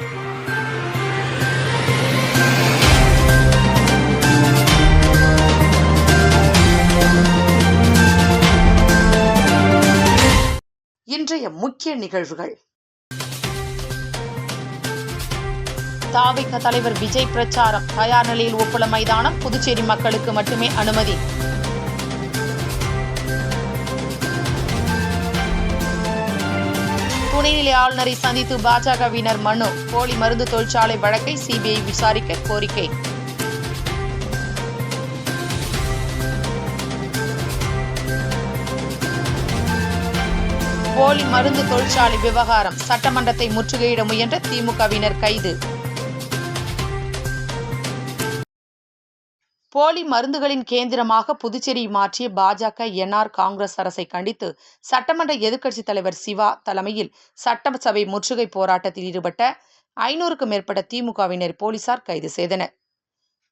இன்றைய முக்கிய நிகழ்வுகள். தாவிக தலைவர் விஜய் பிரச்சாரம். தயார் நிலையில் ஒப்புள மைதானம். புதுச்சேரி மக்களுக்கு மட்டுமே அனுமதி. துணைநிலை ஆளுநரை சந்தித்து பாஜகவினர் மனு. போலி மருந்து தொழிற்சாலை வழக்கை சிபிஐ விசாரிக்க கோரிக்கை. போலி மருந்து தொழிற்சாலை விவகாரம். சட்டமன்றத்தை முற்றுகையிட முயன்ற திமுகவினர் கைது. போலி மருந்துகளின் கேந்திரமாக புதுச்சேரி மாற்றிய பாஜக என்ஆர் காங்கிரஸ் அரசை கண்டித்து சட்டமன்ற எதிர்க்கட்சித் தலைவர் சிவா தலைமையில் சட்டசபை முற்றுகை போராட்டத்தில் ஈடுபட்ட ஐநூறுக்கும் மேற்பட்ட திமுகவினர் போலீசார் கைது செய்தனர்.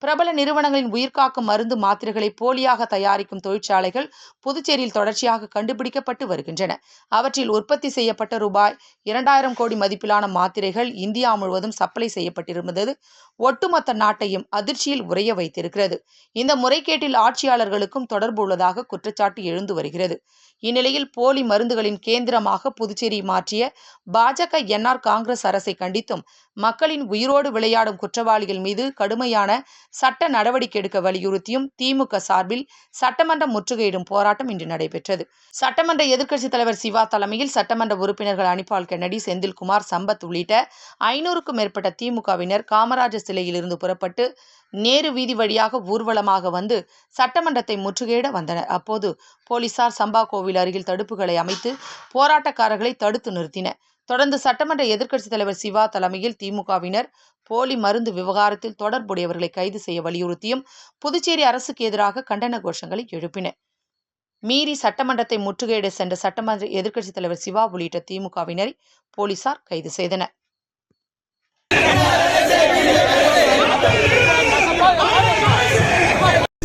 பிரபல நிறுவனங்களின் உயிர்காக்கும் மருந்து மாத்திரைகளை போலியாக தயாரிக்கும் தொழிற்சாலைகள் புதுச்சேரியில் தொடர்ச்சியாக கண்டுபிடிக்கப்பட்டு வருகின்றன. அவற்றில் உற்பத்தி செய்யப்பட்ட ரூபாய் இரண்டாயிரம் கோடி மதிப்பிலான மாத்திரைகள் இந்தியா முழுவதும் சப்ளை செய்யப்பட்டிருந்தது. ஒட்டுமொத்த நாட்டையும் அதிர்ச்சியில் உறைய வைத்திருக்கிறது. இந்த முறைகேட்டில் ஆட்சியாளர்களுக்கும் தொடர்பு உள்ளதாக குற்றச்சாட்டு எழுந்து வருகிறது. இந்நிலையில் போலி மருந்துகளின் கேந்திரமாக புதுச்சேரி மாற்றிய பாஜக என்ஆர் காங்கிரஸ் அரசை கண்டித்தும் மக்களின் உயிரோடு விளையாடும் குற்றவாளிகள் மீது கடுமையான சட்ட நடவடிக்கை எடுக்க வலியுறுத்தியும் திமுக சார்பில் சட்டமன்ற முற்றுகையிடும் போராட்டம் இன்று நடைபெற்றது. சட்டமன்ற எதிர்க்கட்சித் தலைவர் சிவா தலைமையில் சட்டமன்ற உறுப்பினர்கள் அனிபால் கென்னடி செந்தில்குமார் சம்பத் உள்ளிட்ட ஐநூறுக்கும் மேற்பட்ட திமுகவினர் காமராஜர் சிலையிலிருந்து புறப்பட்டு நேரு வீதி வழியாக ஊர்வலமாக வந்து சட்டமன்றத்தை முற்றுகையிட வந்தனர். அப்போது போலீசார் சம்பா கோவில் அருகில் தடுப்புகளை அமைத்து போராட்டக்காரர்களை தடுத்து நிறுத்தினர். தொடர்ந்து சட்டமன்ற எதிர்க்கட்சித் தலைவர் சிவா தலைமையில் திமுகவினர் போலி மருந்து விவகாரத்தில் தொடர்புடையவர்களை கைது செய்ய வலியுறுத்தியும் புதுச்சேரி அரசுக்கு எதிராக கண்டன கோஷங்களை எழுப்பினர். மீறி சட்டமன்றத்தை முற்றுகையிட சென்ற சட்டமன்ற எதிர்க்கட்சித் தலைவர் சிவா உள்ளிட்ட திமுகவினரை போலீசார் கைது செய்தனர்.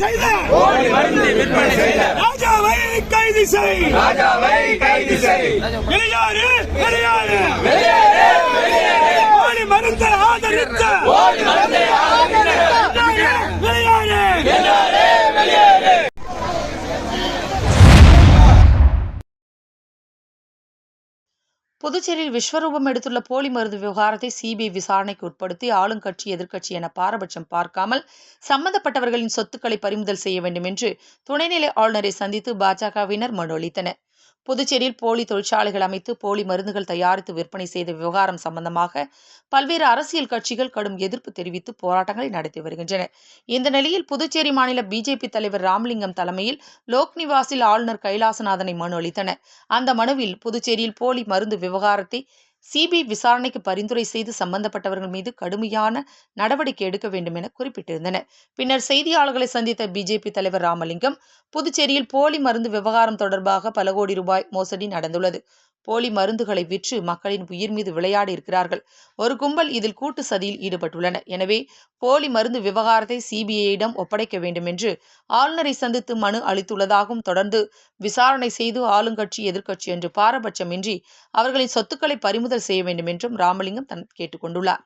செய்த கைது செய். ராஜாவை கைது செய். வெளியாறு வெளியாறு. போலி மருந்தை ஆதரித்த. புதுச்சேரியில் விஸ்வரூபம் எடுத்துள்ள போலி மருந்து விவகாரத்தை சிபிஐ விசாரணைக்கு உட்படுத்தி ஆளுங்கட்சி எதிர்க்கட்சி என பாரபட்சம் பார்க்காமல் சம்பந்தப்பட்டவர்களின் சொத்துக்களை பறிமுதல் செய்ய வேண்டும் என்று துணைநிலை ஆளுநரை சந்தித்து பாஜகவினர் மனு அளித்தனர். புதுச்சேரியில் போலி தொழிற்சாலைகள் அமைத்து போலி மருந்துகள் தயாரித்து விற்பனை செய்த விவகாரம் சம்பந்தமாக பல்வேறு அரசியல் கட்சிகள் கடும் எதிர்ப்பு தெரிவித்து போராட்டங்களை நடத்தி வருகின்றன. இந்த நிலையில் புதுச்சேரி மாநில பிஜேபி தலைவர் ராமலிங்கம் தலைமையில் லோக் நிவாசில் ஆளுநர் கைலாசநாதனை மனு அளித்தனர். அந்த மனுவில் புதுச்சேரியில் போலி மருந்து விவகாரத்தை சிபிஐ விசாரணைக்கு பரிந்துரை செய்து சம்பந்தப்பட்டவர்கள் மீது கடுமையான நடவடிக்கை எடுக்க வேண்டும் என குறிப்பிட்டிருந்தனர். பின்னர் செய்தியாளர்களை சந்தித்த பிஜேபி தலைவர் ராமலிங்கம் புதுச்சேரியில் போலி மருந்து விவகாரம் தொடர்பாக பல கோடி ரூபாய் மோசடி நடந்துள்ளது. போலி மருந்துகளை விற்று மக்களின் உயிர் மீது விளையாடி இருக்கிறார்கள். ஒரு கும்பல் இதில் கூட்டு சதியில் ஈடுபட்டுள்ளனர் எனவே போலி மருந்து விவகாரத்தை சிபிஐயிடம் ஒப்படைக்க வேண்டும் என்று ஆளுநரை சந்தித்து மனு அளித்துள்ளதாகவும் தொடர்ந்து விசாரணை செய்து ஆளுங்கட்சி எதிர்க்கட்சி என்று பாரபட்சமின்றி அவர்களின் சொத்துக்களை பறிமுதல் செய்ய வேண்டும் என்றும் ராமலிங்கம் தன் கேட்டுக்கொண்டுள்ளார்.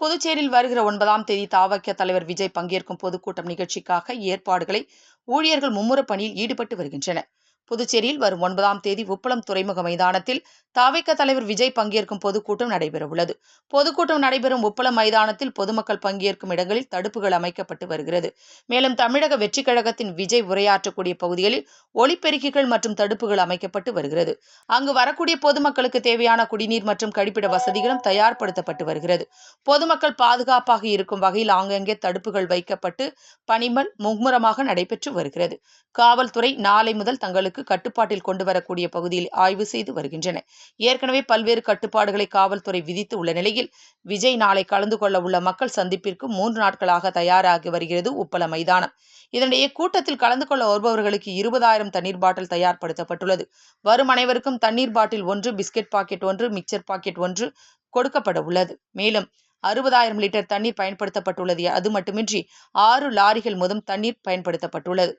புதுச்சேரியில் வருகிற ஒன்பதாம் தேதி தாவக்கிய தலைவர் விஜய் பங்கேற்கும் பொதுக்கூட்டம் நிகழ்ச்சிக்காக ஏற்பாடுகளை ஊழியர்கள் மும்முர பணியில் ஈடுபட்டு வருகின்றனர். புதுச்சேரியில் வரும் ஒன்பதாம் தேதி உப்பளம் துறைமுக மைதானத்தில் தாவேக்க தலைவர் விஜய் பங்கேற்கும் பொதுக்கூட்டம் நடைபெறவுள்ளது. பொதுக்கூட்டம் நடைபெறும் உப்பளம் மைதானத்தில் பொதுமக்கள் பங்கேற்கும் இடங்களில் தடுப்புகள் அமைக்கப்பட்டு வருகிறது. மேலும் தமிழக வெற்றிக் கழகத்தின் விஜய் உரையாற்றக்கூடிய பகுதிகளில் ஒளிப்பெருக்கிகள் மற்றும் தடுப்புகள் அமைக்கப்பட்டு வருகிறது. அங்கு வரக்கூடிய பொதுமக்களுக்கு தேவையான குடிநீர் மற்றும் கழிப்பிட வசதிகளும் தயார்படுத்தப்பட்டு வருகிறது. பொதுமக்கள் பாதுகாப்பாக இருக்கும் வகையில் ஆங்கங்கே தடுப்புகள் வைக்கப்பட்டு பணிமல் மும்முரமாக நடைபெற்று வருகிறது. காவல்துறை நாளை முதல் தங்களுக்கு அளவிற்கு கட்டுப்பாட்டில் கொண்டு வரக்கூடிய பகுதியில் ஆய்வு செய்து வருகின்றன. ஏற்கனவே பல்வேறு கட்டுப்பாடுகளை காவல்துறை விதித்து உள்ள நிலையில் விஜய் நாளை கலந்து கொள்ள உள்ள மக்கள் சந்திப்பிற்கு மூன்று நாட்களாக தயாராகி வருகிறது உப்பள மைதானம். இதனிடையே கூட்டத்தில் கலந்து கொள்ள வருபவர்களுக்கு இருபதாயிரம் தண்ணீர் பாட்டில் தயார்படுத்தப்பட்டுள்ளது. வரும் அனைவருக்கும் தண்ணீர் பாட்டில் ஒன்று பிஸ்கெட் பாக்கெட் ஒன்று மிக்சர் பாக்கெட் ஒன்று கொடுக்கப்பட உள்ளது. மேலும் அறுபதாயிரம் லிட்டர் தண்ணீர் பயன்படுத்தப்பட்டுள்ளது. அது மட்டுமின்றி ஆறு லாரிகள் முதல் தண்ணீர் பயன்படுத்தப்பட்டுள்ளது.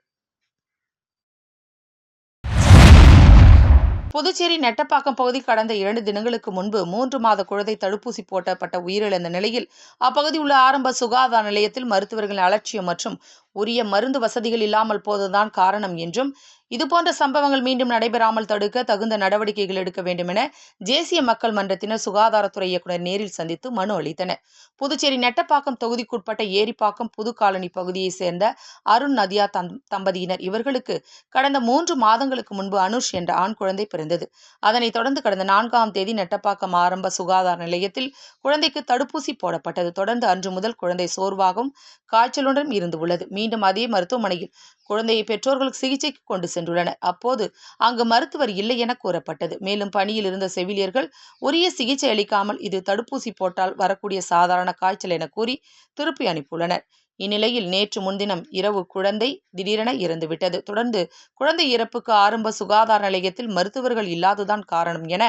புதுச்சேரி நெட்டப்பாக்கம் பகுதி கடந்த இரண்டு தினங்களுக்கு முன்பு மூன்று மாத குழந்தை தடுப்பூசி போட்டப்பட்ட உயிரிழந்த நிலையில் அப்பகுதி உள்ள ஆரம்ப சுகாதார நிலையத்தில் மருத்துவர்களின் அலட்சியம் மற்றும் உரிய மருந்து வசதிகள் இல்லாமல் போவதுதான் காரணம் என்றும் இதுபோன்ற சம்பவங்கள் மீண்டும் நடைபெறாமல் தடுக்க தகுந்த நடவடிக்கைகள் எடுக்க வேண்டும் என தேசிய மக்கள் மன்றத்தினர் சுகாதாரத்துறை இயக்குனர் நேரில் சந்தித்து மனு அளித்தனர். புதுச்சேரி நெட்டப்பாக்கம் தொகுதிக்குட்பட்ட ஏரிப்பாக்கம் புது காலனி பகுதியைச் சேர்ந்த அருண் நதியா தம் தம்பதியினர் இவர்களுக்கு கடந்த மூன்று மாதங்களுக்கு முன்பு அனுஷ் என்ற ஆண் குழந்தை பிறந்தது. அதனைத் தொடர்ந்து கடந்த நான்காம் தேதி நெட்டப்பாக்கம் ஆரம்ப சுகாதார நிலையத்தில் குழந்தைக்கு தடுப்பூசி போடப்பட்டது. தொடர்ந்து அன்று முதல் குழந்தை சோர்வாகவும் காய்ச்சலுடன் இருந்து உள்ளது. மீண்டும் அதே மருத்துவமனையில் குழந்தையை பெற்றோர்கள் சிகிச்சைக்கு கொண்டு சென்றுள்ளனர். அப்போது அங்கு மருத்துவர் இல்லை என கூறப்பட்டது. மேலும் பணியில் இருந்த செவிலியர்கள் உரிய சிகிச்சை அளிக்காமல் இது தடுப்பூசி போட்டால் வரக்கூடிய சாதாரண காய்ச்சல் என கூறி திருப்பி அனுப்பியுள்ளனர். இந்நிலையில் நேற்று முன்தினம் இரவு குழந்தை திடீரென இறந்துவிட்டது. தொடர்ந்து குழந்தை இறப்புக்கு ஆரம்ப சுகாதார நிலையத்தில் மருத்துவர்கள் இல்லாததான் காரணம் என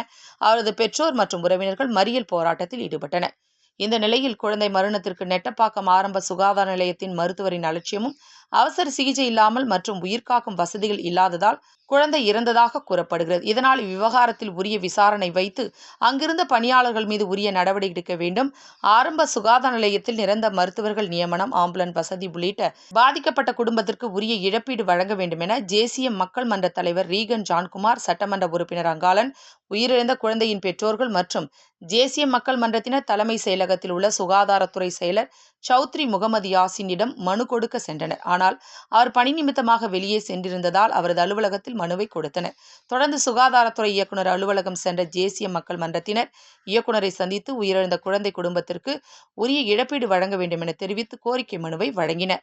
அவரது பெற்றோர் மற்றும் உறவினர்கள் மறியல் போராட்டத்தில் ஈடுபட்டனர். இந்த நிலையில் குழந்தை மரணத்திற்கு நெட்டப்பாக்கம் ஆரம்ப சுகாதார நிலையத்தின் மருத்துவரின் அலட்சியமும் அவசர சிகிச்சை இல்லாமல் மற்றும் உயிர்காக்கும் வசதிகள் இல்லாததால் குழந்தை இறந்ததாக கூறப்படுகிறது. இதனால் இவ்விவகாரத்தில் உரிய விசாரணை வைத்து அங்கிருந்த பணியாளர்கள் மீது உரிய நடவடிக்கை எடுக்க வேண்டும். ஆரம்ப சுகாதார நிலையத்தில் நிரந்த மருத்துவர்கள் நியமனம் ஆம்புலன்ஸ் வசதி உள்ளிட்ட பாதிக்கப்பட்ட குடும்பத்திற்கு உரிய இழப்பீடு வழங்க வேண்டும் என தேசிய மக்கள் மன்ற தலைவர் ரீகன் ஜான்குமார் சட்டமன்ற உறுப்பினர் அங்காளன் உயிரிழந்த குழந்தையின் பெற்றோர்கள் மற்றும் தேசிய மக்கள் மன்றத்தினர் தலைமை செயலகத்தில் உள்ள சுகாதாரத்துறை செயலர் சௌத்ரி முகமது யாசினிடம் மனு கொடுக்க சென்றனர். ஆனால் அவர் பணி நிமித்தமாக வெளியே சென்றிருந்ததால் அவரது அலுவலகத்தில் மனுவை கொடுத்தனர் தொடர்ந்து சுகாதாரத்துறை இயக்குனர் அலுவலகம் சென்ற தேசிய மக்கள் மன்றத்தினர் இயக்குனரை சந்தித்து உயிரிழந்த குழந்தை குடும்பத்திற்கு உரிய இழப்பீடு வழங்க வேண்டும் என தெரிவித்து கோரிக்கை மனுவை வழங்கினர்.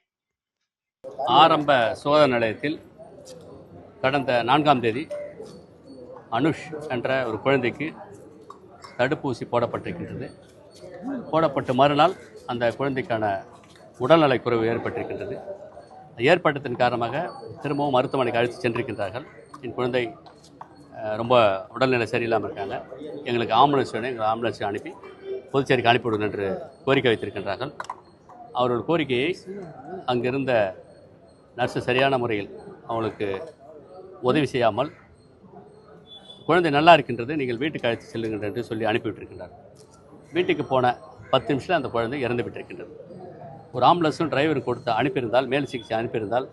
ஆரம்ப சோதனை நிலையத்தில் கடந்த நான்காம் தேதி அனுஷ் என்ற ஒரு குழந்தைக்கு தடுப்பூசி போடப்பட்டிருக்கின்றது. போடப்பட்டு மறுநாள் அந்த குழந்தைக்கான உடல்நலக்குறைவு ஏற்பட்டிருக்கின்றது. ஏற்பட்டதன் காரணமாக திரும்பவும் மருத்துவமனைக்கு அழைத்து சென்றிருக்கின்றார்கள். என் குழந்தை ரொம்ப உடல்நிலை சரியில்லாமல் இருக்காங்க. எங்களுக்கு ஆம்புலன்ஸ் வேணும். எங்கள் ஆம்புலன்ஸை அனுப்பி புதுச்சேரிக்கு அனுப்பிவிடுங்க என்று கோரிக்கை வைத்திருக்கின்றார்கள். அவர்கள் கோரிக்கையை அங்கிருந்த நர்ஸு சரியான முறையில் அவங்களுக்கு உதவி செய்யாமல் குழந்தை நல்லா இருக்கின்றது நீங்கள் வீட்டுக்கு அழைத்து செல்லுங்கள் என்று சொல்லி அனுப்பிவிட்டிருக்கின்றார் வீட்டுக்கு போன பத்து நிமிஷத்தில் அந்த குழந்தை இறந்து விட்டிருக்கின்றது. ஒரு ஆம்புலன்ஸும் டிரைவர் கொடுத்து அனுப்பியிருந்தால் மேல் சிகிச்சை அனுப்பியிருந்தால்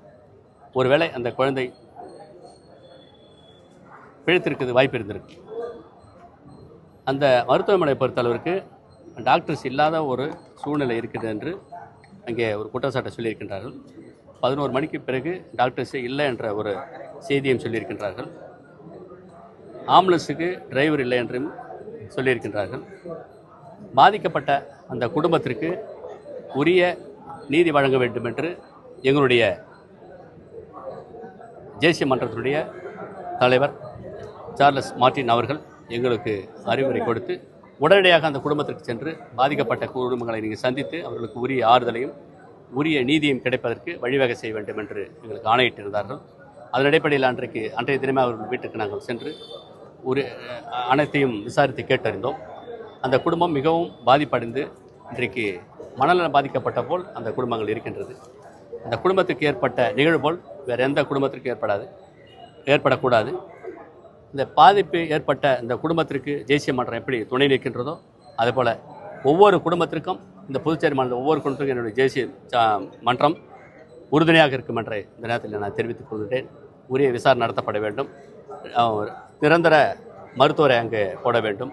ஒருவேளை அந்த குழந்தை பிழைத்திருக்கிறது வாய்ப்பு இருந்திருக்கு. அந்த மருத்துவமனை பொறுத்தளவிற்கு டாக்டர்ஸ் இல்லாத ஒரு சூழ்நிலை இருக்குது என்று அங்கே ஒரு குற்றச்சாட்டை சொல்லியிருக்கின்றார்கள். பதினோரு மணிக்கு பிறகு டாக்டர்ஸே இல்லை என்ற ஒரு செய்தியும் சொல்லியிருக்கின்றார்கள். ஆம்புலன்ஸுக்கு டிரைவர் இல்லை என்றும் சொல்லியிருக்கின்றார்கள். பாதிக்கப்பட்ட அந்த குடும்பத்திற்கு உரிய நீதி வழங்க வேண்டும் என்று எங்களுடைய தேசிய மன்றத்தினுடைய தலைவர் சார்லஸ் மார்ட்டின் அவர்கள் எங்களுக்கு அறிவுரை கொடுத்து உடனடியாக அந்த குடும்பத்திற்கு சென்று பாதிக்கப்பட்ட குடும்பங்களை நீங்கள் சந்தித்து அவர்களுக்கு உரிய ஆறுதலையும் உரிய நீதியும் கிடைப்பதற்கு வழிவகை செய்ய வேண்டும் என்று எங்களுக்கு ஆணையிட்டிருந்தார்கள். அதன் அடிப்படையில் அன்றைக்கு அன்றைய தினமே அவர்கள் வீட்டுக்கு நாங்கள் சென்று ஒரு அனைத்தையும் விசாரித்து கேட்டறிந்தோம். அந்த குடும்பம் மிகவும் பாதிப்படைந்து இன்றைக்கு மனநலம் பாதிக்கப்பட்ட போல் அந்த குடும்பங்கள் இருக்கின்றது. அந்த குடும்பத்திற்கு ஏற்பட்ட நிகழ்வு போல் வேறு எந்த குடும்பத்திற்கும் ஏற்படாது ஏற்படக்கூடாது. இந்த பாதிப்பு ஏற்பட்ட இந்த குடும்பத்திற்கு தேசிய மன்றம் எப்படி துணை நிற்கின்றதோ அதுபோல் ஒவ்வொரு குடும்பத்திற்கும் இந்த புதுச்சேரி மாநில ஒவ்வொரு குடும்பத்திற்கும் என்னுடைய தேசிய மன்றம் உறுதுணையாக இருக்கும் என்றே இந்த நேரத்தில் நான் தெரிவித்துக் கொள்கிறேன். உரிய விசாரணை நடத்தப்பட வேண்டும். நிரந்தர மருத்துவரை அங்கே போட வேண்டும்.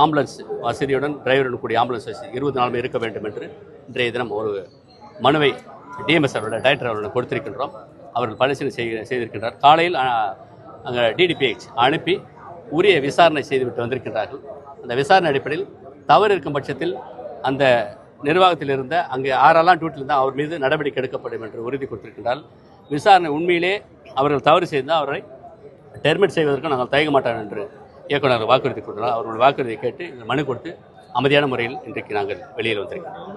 ஆம்புலன்ஸ் வசதியுடன் டிரைவருடன் கூடிய ஆம்புலன்ஸ் வசதி இருபது நாளுமே இருக்க வேண்டும் என்று இன்றைய தினம் ஒரு மனுவை டிஎம்எஸ் அவரோட டைரக்டர் அவர்களிடம் கொடுத்திருக்கின்றோம். அவர்கள் பரிசீலனை செய்ய செய்திருக்கின்றார். காலையில் அங்கே டிடிபிஹெச் அனுப்பி உரிய விசாரணை செய்துவிட்டு வந்திருக்கின்றார்கள். அந்த விசாரணை அடிப்படையில் தவறு இருக்கும் பட்சத்தில் அந்த நிர்வாகத்தில் இருந்த அங்கே யாரெல்லாம் டியூட்டில் இருந்தால் அவர் மீது நடவடிக்கை எடுக்கப்படும் என்று உறுதி கொடுத்திருக்கின்றால் விசாரணை உண்மையிலே அவர்கள் தவறு செய்தால் அவரை டெர்மிட் செய்வதற்கு நாங்கள் தயங்க மாட்டோம் என்று இயக்குனர் வாக்குறுதி கொடுத்தார் அவர்கள் வாக்குறுதியை கேட்டு இந்த மனு கொடுத்து அமைதியான முறையில் இன்றைக்கு நாங்கள் வெளியில் வந்திருக்கிறோம்.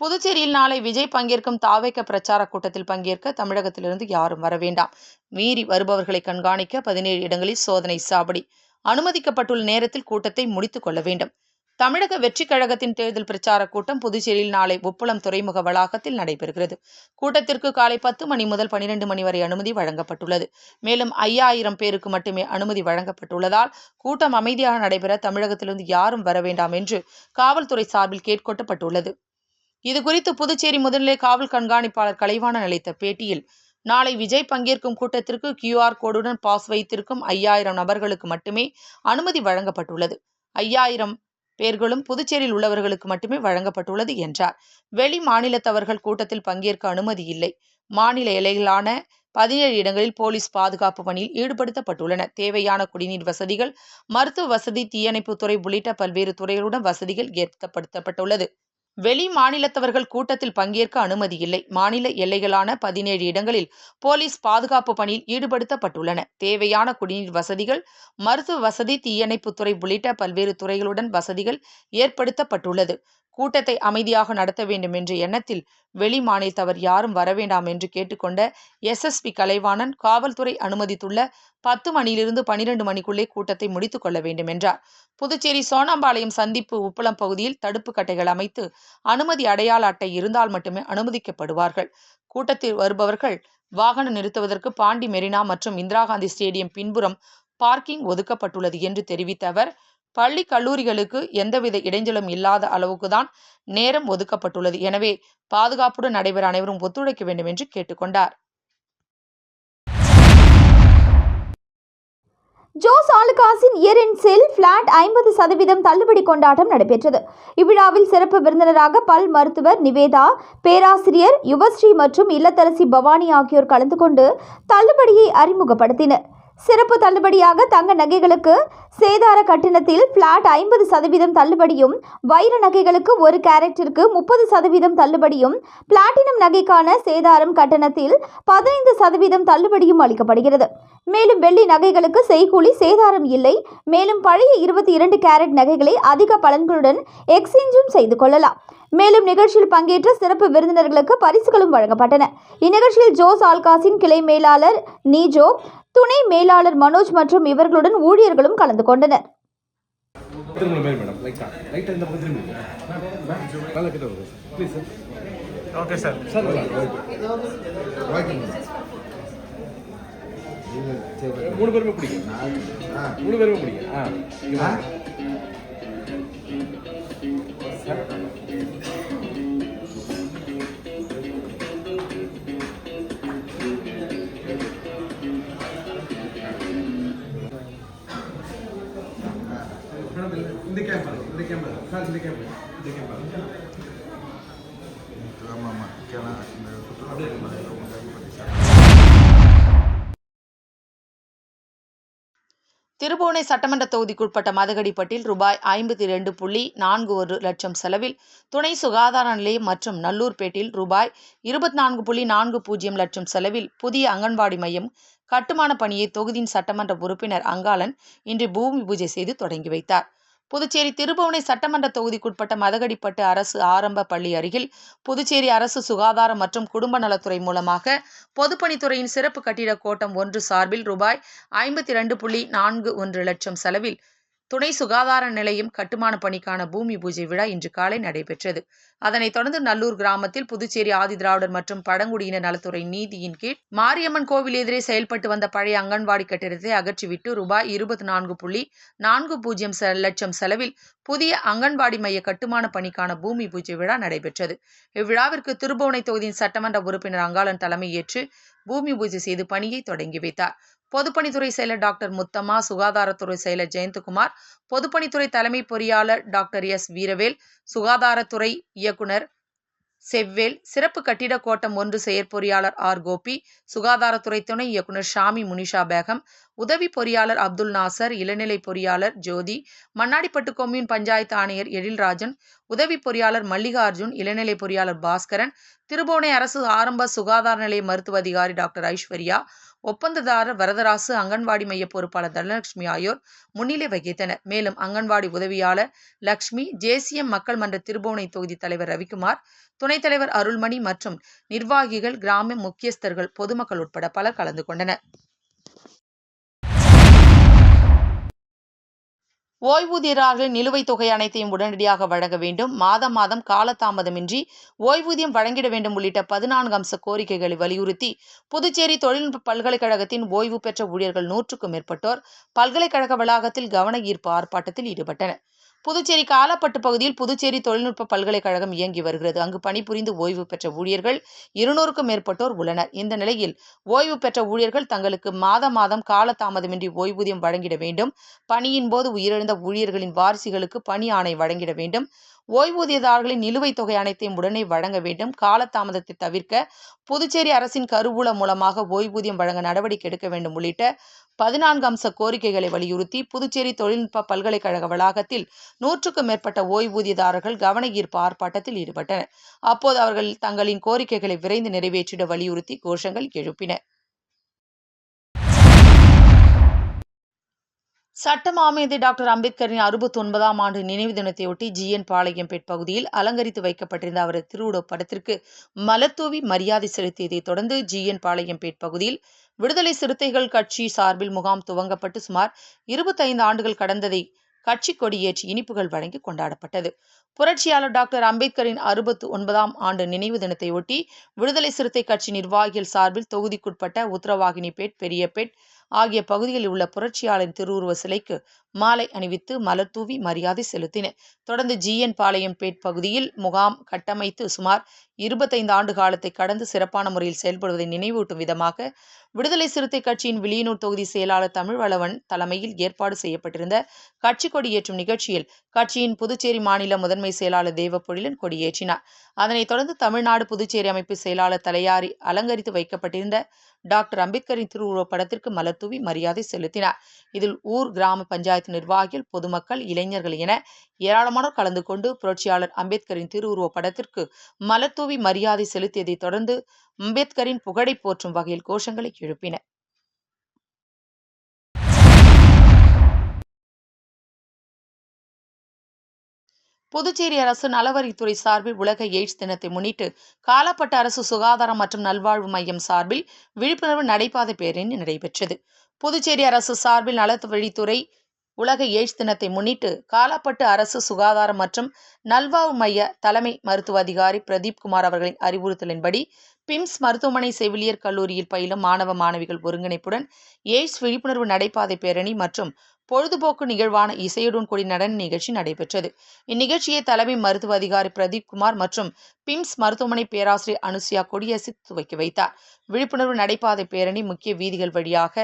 புதுச்சேரியில் நாளை விஜய் பங்கேற்கும் தாவேக்க பிரச்சார கூட்டத்தில் பங்கேற்க தமிழகத்திலிருந்து யாரும் வர வேண்டாம். மீறி வருபவர்களை கண்காணிக்க பதினேழு இடங்களில் சோதனை சாவடி. அனுமதிக்கப்பட்டுள்ள நேரத்தில் கூட்டத்தை முடித்துக் கொள்ள வேண்டும். தமிழக வெற்றிக் கழகத்தின் தேர்தல் பிரச்சார கூட்டம் புதுச்சேரியில் நாளை உப்புளம் துறைமுக வளாகத்தில் நடைபெறுகிறது. கூட்டத்திற்கு காலை பத்து மணி முதல் பனிரெண்டு மணி வரை அனுமதி வழங்கப்பட்டுள்ளது. மேலும் ஐயாயிரம் பேருக்கு மட்டுமே அனுமதி வழங்கப்பட்டுள்ளதால் கூட்டம் அமைதியாக நடைபெற தமிழகத்திலிருந்து யாரும் வர வேண்டாம் என்று காவல்துறை சார்பில் கேட்கொட்டப்பட்டுள்ளது இதுகுறித்து புதுச்சேரி முதல்நிலை காவல் கண்காணிப்பாளர் கலைவாணன் அளித்த பேட்டியில் நாளை விஜய் பங்கேற்கும் கூட்டத்திற்கு கியூஆர் கோடுடன் பாஸ் வைத்திருக்கும் ஐயாயிரம் நபர்களுக்கு மட்டுமே அனுமதி வழங்கப்பட்டுள்ளது. ஐயாயிரம் பெயர்களும் புதுச்சேரியில் உள்ளவர்களுக்கு மட்டுமே வழங்கப்பட்டுள்ளது என்றார். வெளி மாநிலத்தவர்கள் கூட்டத்தில் பங்கேற்க அனுமதி இல்லை. மாநில எல்லைகளான பதினேழு இடங்களில் போலீஸ் பாதுகாப்பு பணியில் ஈடுபடுத்தப்பட்டுள்ளன தேவையான குடிநீர் வசதிகள் மருத்துவ வசதி தீயணைப்புத்துறை உள்ளிட்ட பல்வேறு துறைகளுடன் வசதிகள் ஏற்படுத்தப்பட்டுள்ளது. வெளி மாநிலத்தவர்கள் கூட்டத்தில் பங்கேற்க அனுமதி இல்லை. மாநில எல்லைகளான பதினேழு இடங்களில் போலீஸ் பாதுகாப்பு பணியில் ஈடுபடுத்தப்பட்டுள்ளன. தேவையான குடிநீர் வசதிகள் மருத்துவ வசதி தீயணைப்புத்துறை உள்ளிட்ட பல்வேறு துறைகளுடன் வசதிகள் ஏற்படுத்தப்பட்டுள்ளது. கூட்டத்தை அமைதியாக நடத்த வேண்டும் என்ற எண்ணத்தில் வெளி மாநிலத்தவர் யாரும் வரவேண்டாம் என்று கேட்டுக்கொண்ட எஸ்எஸ்பி கலைவாணன் காவல்துறை அனுமதித்துள்ள பத்து மணியிலிருந்து பனிரெண்டு மணிக்குள்ளே கூட்டத்தை முடித்துக் கொள்ள வேண்டும் என்றார். புதுச்சேரி சோனாம்பாளையம் சந்திப்பு உப்பளம் பகுதியில் தடுப்பு கட்டைகள் அமைத்து அனுமதி அடையாள அட்டை இருந்தால் மட்டுமே அனுமதிக்கப்படுவார்கள். கூட்டத்தில் வருபவர்கள் வாகனம் நிறுத்துவதற்கு பாண்டி மெரினா மற்றும் இந்திரா காந்தி ஸ்டேடியம் பின்புறம் பார்க்கிங் ஒதுக்கப்பட்டுள்ளது என்று தெரிவித்த அவர் பள்ளி கல்லூரிகளுக்கு எந்தவித இடைஞ்சலும் இல்லாத அளவுக்கு தான் நேரம் ஒதுக்கப்பட்டுள்ளது. எனவே பாதுகாப்புடன் நடைபெற அனைவரும் ஒத்துழைக்க வேண்டும் என்று கேட்டுக்கொண்டார். ஜோஸ் ஆலுகாஸின் இயர் இன் சேல் பிளாட் ஐம்பது சதவீதம் தள்ளுபடி கொண்டாட்டம் நடைபெற்றது. இவ்விழாவில் சிறப்பு விருந்தினராக பல் மருத்துவர் நிவேதா பேராசிரியர் யுவஸ்ரீ மற்றும் இல்லத்தரசி பவானி ஆகியோர் கலந்து கொண்டு தள்ளுபடியை அறிமுகப்படுத்தினர். சிறப்பு தள்ளுபடியாக தங்க நகைகளுக்கு சேதார கட்டணத்தில் பிளாட் ஐம்பது சதவீதம் தள்ளுபடியும் வைர நகைகளுக்கு ஒரு கேரட்டிற்கு முப்பது சதவீதம் தள்ளுபடியும் பிளாட்டினம் நகைக்கான சேதாரம் கட்டணத்தில் பதினைந்து சதவீதம் தள்ளுபடியும் அளிக்கப்படுகிறது. மேலும் வெள்ளி நகைகளுக்கு செய்கூலி சேதாரம் இல்லை. மேலும் பழைய இருபத்தி இரண்டு கேரட் நகைகளை அதிக பலன்களுடன் எக்ஸ்சேஞ்சும் செய்து கொள்ளலாம். மேலும் நிகழ்ச்சியில் பங்கேற்ற சிறப்பு விருந்தினர்களுக்கு பரிசுகளும் வழங்கப்பட்டன. இந்நிகழ்ச்சியில் ஜோஸ் ஆல்காஸின் கிளை மேலாளர் நீஜோ துணை மேலாளர் மனோஜ் மற்றும் இவர்களுடன் ஊழியர்களும் கலந்து கொண்டனர். ஓகே சார் சார் மூணு பேருமே பிடிக்கும் மூணு பேருமே பிடிக்கும் ஆ. இந்த கேமரா இந்த கேமரா சார் இந்த கேமரா இந்த கேமரா திருபுவனை சட்டமன்ற தொகுதிக்குட்பட்ட மதகடிப்பட்டில் ரூபாய் ஐம்பத்தி ரெண்டு புள்ளி நான்கு ஒரு லட்சம் செலவில் துணை சுகாதார நிலையம் மற்றும் நல்லூர்பேட்டில் ரூபாய் இருபத்தி நான்கு புள்ளி நான்கு பூஜ்ஜியம் லட்சம் செலவில் புதிய அங்கன்வாடி மையம் கட்டுமான பணியை தொகுதியின் சட்டமன்ற உறுப்பினர் அங்காளன் இன்று பூமி பூஜை செய்து தொடங்கி வைத்தார். புதுச்சேரி திருபுவனை சட்டமன்ற தொகுதிக்குட்பட்ட மதகடிப்பட்டு அரசு ஆரம்ப பள்ளி அருகில் புதுச்சேரி அரசு சுகாதாரம் மற்றும் குடும்ப நலத்துறை மூலமாக பொதுப்பணித்துறையின் சிறப்பு கட்டிட கோட்டம் ஒன்று சார்பில் ரூபாய் ஐம்பத்தி ரெண்டு புள்ளி நான்கு ஒன்று லட்சம் செலவில் துணை சுகாதார நிலையம் கட்டுமான பணிக்கான பூமி பூஜை விழா இன்று காலை நடைபெற்றது. அதனைத் தொடர்ந்து நல்லூர் கிராமத்தில் புதுச்சேரி ஆதிதிராவிடர் மற்றும் பழங்குடியினர் நலத்துறை நீதியின் கீழ் மாரியம்மன் கோவில் எதிரே செயல்பட்டு வந்த பழைய அங்கன்வாடி கட்டிடத்தை அகற்றிவிட்டு ரூபாய் இருபத்தி நான்கு புள்ளி நான்கு பூஜ்ஜியம் செ- லட்சம் செலவில் புதிய அங்கன்வாடி மைய கட்டுமான பணிக்கான பூமி பூஜை விழா நடைபெற்றது. இவ்விழாவிற்கு திருபுவனை தொகுதியின் சட்டமன்ற உறுப்பினர் அங்காளன் தலைமையேற்று பூமி பூஜை செய்து பணியை தொடங்கி வைத்தார். பொதுப்பணித்துறை செயலர் டாக்டர் முத்தம்மா சுகாதாரத்துறை செயலர் ஜெயந்தகுமார் பொதுப்பணித்துறை தலைமை பொறியாளர் டாக்டர் எஸ் வீரவேல் சுகாதாரத்துறை இயக்குனர் செவ்வேல் சிறப்பு கட்டிட கோட்டம் ஒன்று செயற்பொறியாளர் ஆர் கோபி சுகாதாரத்துறை துணை இயக்குனர் ஷாமி முனிஷா பேகம் உதவி பொறியாளர் அப்துல் நாசர் இளநிலை பொறியாளர் ஜோதி மண்ணாடிப்பட்டு கொம்யூன் பஞ்சாயத்து ஆணையர் எழில்ராஜன் உதவி பொறியாளர் மல்லிகார்ஜுன் இளநிலை பொறியாளர் பாஸ்கரன் திருபுவனை அரசு ஆரம்ப சுகாதார நிலைய மருத்துவ அதிகாரி டாக்டர் ஐஸ்வர்யா ஒப்பந்ததாரர் வரதராசு அங்கன்வாடி மைய பொறுப்பாளர் தனலட்சுமி ஆகியோர் முன்னிலை வகித்தனர். மேலும் அங்கன்வாடி உதவியாளர் லக்ஷ்மி ஜேசிஎம் மக்கள் மன்ற திருபுவனை தொகுதி தலைவர் ரவிக்குமார் துணைத் தலைவர் அருள்மணி மற்றும் நிர்வாகிகள் கிராம முக்கியஸ்தர்கள் பொதுமக்கள் உட்பட பலர் கலந்து கொண்டனர். ஓய்வூதியரார்கள் நிலுவைத் தொகை அனைத்தையும் உடனடியாக வழங்க வேண்டும். மாதம் மாதம் காலதாமதமின்றி ஓய்வூதியம் வழங்கிட வேண்டும் உள்ளிட்ட பதினான்கு அம்ச கோரிக்கைகளை வலியுறுத்தி புதுச்சேரி தொழில்நுட்ப பல்கலைக்கழகத்தின் ஓய்வு பெற்ற ஊழியர்கள் நூற்றுக்கும் மேற்பட்டோர் பல்கலைக்கழக வளாகத்தில் கவன ஈர்ப்பு ஆர்ப்பாட்டத்தில் ஈடுபட்டனர். புதுச்சேரி காலப்பட்டு பகுதியில் புதுச்சேரி தொழில்நுட்ப பல்கலைக்கழகம் இயங்கி வருகிறது. அங்கு பணிபுரிந்து ஓய்வு பெற்ற ஊழியர்கள் இருநூறுக்கும் மேற்பட்டோர் உள்ளனர். இந்த நிலையில் ஓய்வு பெற்ற ஊழியர்கள் தங்களுக்கு மாதம் மாதம் காலதாமதமின்றி ஓய்வூதியம் வழங்கிட வேண்டும். பணியின் போது உயிரிழந்த ஊழியர்களின் வாரிசுகளுக்கு பணி ஆணை வழங்கிட வேண்டும். ஓய்வூதியதாரர்களின் நிலுவைத் தொகை அனைத்தையும் உடனே வழங்க வேண்டும். காலதாமதத்தை தவிர்க்க புதுச்சேரி அரசின் கருவூல மூலமாக ஓய்வூதியம் வழங்க நடவடிக்கை எடுக்க வேண்டும் உள்ளிட்ட பதினான்கு அம்ச கோரிக்கைகளை வலியுறுத்தி புதுச்சேரி தொழில்நுட்ப பல்கலைக்கழக வளாகத்தில் நூற்றுக்கும் மேற்பட்ட ஓய்வூதியதாரர்கள் கவன ஈர்ப்பு ஆர்ப்பாட்டத்தில் ஈடுபட்டனர். அப்போது அவர்கள் தங்களின் கோரிக்கைகளை விரைந்து நிறைவேற்றிட வலியுறுத்தி கோஷங்கள் எழுப்பினர். சட்ட மாமேதை டாக்டர் அம்பேத்கரின் அறுபத்தி ஒன்பதாம் ஆண்டு நினைவு தினத்தையொட்டி ஜிஎன் பாளையம்பேட் பகுதியில் அலங்கரித்து வைக்கப்பட்டிருந்த அவரது திருவுடப் படத்திற்கு மலத்தூவி மரியாதை செலுத்தியதைத் தொடர்ந்து ஜிஎன் பாளையம்பேட் பகுதியில் விடுதலை சிறுத்தைகள் கட்சி சார்பில் முகாம் துவங்கப்பட்டு சுமார் இருபத்தைந்து ஆண்டுகள் கடந்ததை கட்சி கொடியேற்றி இனிப்புகள் வழங்கி கொண்டாடப்பட்டது. புரட்சியாளர் டாக்டர் அம்பேத்கரின் அறுபத்து ஒன்பதாம் ஆண்டு நினைவு தினத்தையொட்டி விடுதலை சிறுத்தை கட்சி நிர்வாகிகள் சார்பில் தொகுதிக்குட்பட்ட உத்தரவாகினிபேட் பெரியபேட் ஆகிய பகுதிகளில் உள்ள புரட்சியாளரின் திருவுருவ சிலைக்கு மாலை அணிவித்து மலர் தூவி மரியாதை செலுத்தினர். தொடர்ந்து ஜிஎன் பாளையம்பேட் பகுதியில் முகாம் கட்டமைத்து சுமார் இருபத்தைந்து ஆண்டு காலத்தை கடந்து சிறப்பான முறையில் செயல்படுவதை நினைவூட்டும் விதமாக விடுதலை சிறுத்தை கட்சியின் விளியனூர் தொகுதி செயலாளர் தமிழ்வளவன் தலைமையில் ஏற்பாடு செய்யப்பட்டிருந்த கட்சி கொடியேற்றும் நிகழ்ச்சியில் கட்சியின் புதுச்சேரி மாநில முதன்மை செயலாளர் தேவப்பொழிலன் கொடியேற்றினார். அதனைத் தொடர்ந்து தமிழ்நாடு புதுச்சேரி அமைப்பு செயலாளர் தலையாரி அலங்கரித்து வைக்கப்பட்டிருந்த டாக்டர் அம்பேத்கரின் திருவுருவப் படத்திற்கு மலர்தூவி மரியாதை செலுத்தினார். இதில் ஊர் கிராம பஞ்சாயத்து பஞ்சாயத்து நிர்வாகிகள் பொதுமக்கள் இளைஞர்கள் என ஏராளமானோர் கலந்து கொண்டு புரட்சியாளர் அம்பேத்கரின் திருவுருவப் படத்திற்கு மலர்தூவி மரியாதை செலுத்தியதைத் தொடர்ந்து அம்பேத்கரின் புகழை போற்றும் வகையில் கோஷங்களை எழுப்பினர் புதுச்சேரி அரசு நலவரித்துறை சார்பில் உலக எய்ட்ஸ் தினத்தை முன்னிட்டு காலப்பட்ட அரசு சுகாதாரம் மற்றும் நல்வாழ்வு மையம் சார்பில் விழிப்புணர்வு நடைபாதை பேரணி நடைபெற்றது. புதுச்சேரி அரசு சார்பில் நலவழித்துறை உலக எய்ட்ஸ் தினத்தை முன்னிட்டு காலாப்பட்டு அரசு சுகாதாரம் மற்றும் நல்வாழ்வு மைய தலைமை மருத்துவ அதிகாரி பிரதீப் குமார் அவர்களின் அறிவுறுத்தலின்படி பிம்ஸ் மருத்துவமனை செவிலியர் கல்லூரியில் பயிலும் மாணவ மாணவிகள் ஒருங்கிணைப்புடன் எய்ட்ஸ் விழிப்புணர்வு நடைபாதை பேரணி மற்றும் பொழுதுபோக்கு நிகழ்வான இசையுடன் கூடிய நடன நிகழ்ச்சி நடைபெற்றது. இந்நிகழ்ச்சியை தலைமை மருத்துவ அதிகாரி பிரதீப் குமார் மற்றும் பிம்ஸ் மருத்துவமனை பேராசிரியர் அனுசியா கொடியசி துவக்கி வைத்தார். விழிப்புணர்வு நடைபாதை பேரணி முக்கிய வீதிகள் வழியாக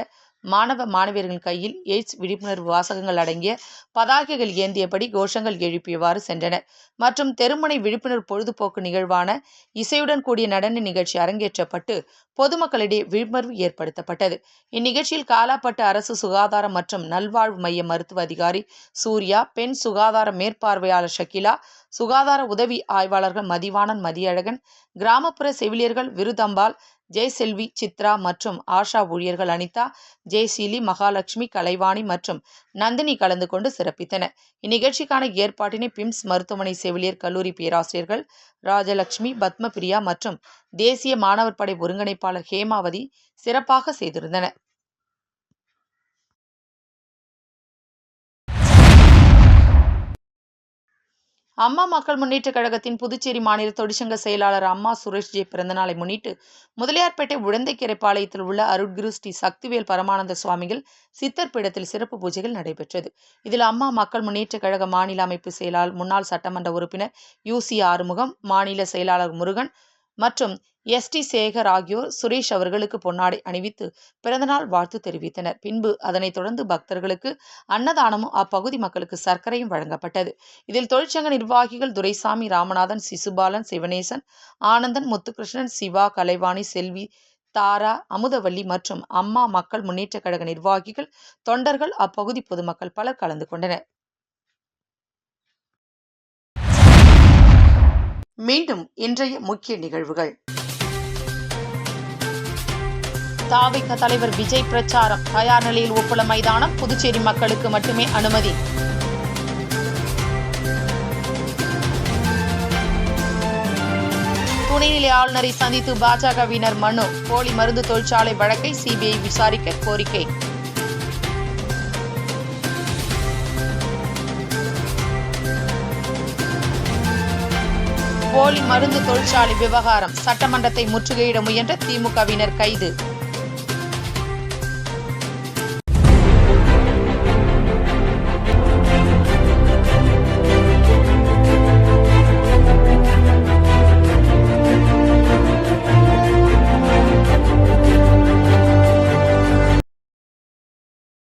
மாணவ மாணவியர்கள் கையில் எய்ட்ஸ் விழிப்புணர்வு வாசகங்கள் அடங்கிய பதாகைகள் ஏந்தியபடி கோஷங்கள் எழுப்பியவாறு சென்றனர். மற்றும் தெருமுனை விழிப்புணர்வு பொழுதுபோக்கு நிகழ்வான இசையுடன் கூடிய நடன நிகழ்ச்சி அரங்கேற்றப்பட்டு பொதுமக்களிடையே விழிப்புணர்வு ஏற்படுத்தப்பட்டது. இந்நிகழ்ச்சியில் காலாப்பட்டு அரசு சுகாதாரம் மற்றும் நல்வாழ்வு மைய மருத்துவ அதிகாரி சூர்யா பெண் சுகாதார மேற்பார்வையாளர் ஷக்கிலா சுகாதார உதவி ஆய்வாளர்கள் மதிவாணன் மதியழகன் கிராமப்புற செவிலியர்கள் விருதம்பால் ஜெயசெல்வி சித்ரா மற்றும் ஆஷா ஊழியர்கள் அனிதா ஜெயசீலி மகாலட்சுமி கலைவாணி மற்றும் நந்தினி கலந்து கொண்டு சிறப்பித்தனர் இந்நிகழ்ச்சிக்கான ஏற்பாட்டினை பிம்ஸ் மருத்துவமனை செவிலியர் கல்லூரி பேராசிரியர்கள் ராஜலட்சுமி பத்மபிரியா மற்றும் தேசிய மாணவர் படை ஒருங்கிணைப்பாளர் ஹேமாவதி சிறப்பாக செய்திருந்தனர். அம்மா மக்கள் முன்னேற்றக் கழகத்தின் புதுச்சேரி மாநில தொழிற்சங்க செயலாளர் அம்மா சுரேஷ் ஜே பிறந்தநாளை முன்னிட்டு முதலியார்பேட்டை உழந்தைக்கரை பாளையத்தில் உள்ள அருட்குரு ஸ்ரீ சக்திவேல் பரமானந்த சுவாமிகள் சித்தர் பீடத்தில் சிறப்பு பூஜைகள் நடைபெற்றது. இதில் அம்மா மக்கள் முன்னேற்றக் கழக மாநில அமைப்பு செயலாளர் முன்னாள் சட்டமன்ற உறுப்பினர் யூசி ஆறுமுகம் மாநில செயலாளர் முருகன் மற்றும் எஸ். டி. சேகர் ஆகியோர் சுரேஷ் அவர்களுக்கு பொன்னாடை அணிவித்து பிறந்தநாள் வாழ்த்து தெரிவித்தனர். பின்பு அதனைத் தொடர்ந்து பக்தர்களுக்கு அன்னதானமும் அப்பகுதி மக்களுக்கு சர்க்கரையும் வழங்கப்பட்டது. இதில் தொழிற்சங்க நிர்வாகிகள் துரைசாமி ராமநாதன் சிசுபாலன் சிவனேசன் ஆனந்தன் முத்துகிருஷ்ணன் சிவா கலைவாணி செல்வி தாரா அமுதவள்ளி மற்றும் அம்மா மக்கள் முன்னேற்றக் கழக நிர்வாகிகள் தொண்டர்கள் அப்பகுதி பொதுமக்கள் பலர் கலந்து கொண்டனர். மீண்டும் இன்றைய முக்கிய நிகழ்வுகள். தாவிக தலைவர் விஜய் பிரச்சாரம். தயார் நிலையில் ஒப்புள மைதானம் புதுச்சேரி மக்களுக்கு மட்டுமே அனுமதி. துணைநிலை ஆளுநரை சந்தித்து பாஜகவினர் மனு. போலி மருந்து தொழிற்சாலை வழக்கை சிபிஐ விசாரிக்க கோரிக்கை. போலி மருந்து தொழிற்சாலை விவகாரம். சட்டமன்றத்தை முற்றுகையிட முயன்ற திமுகவினர் கைது.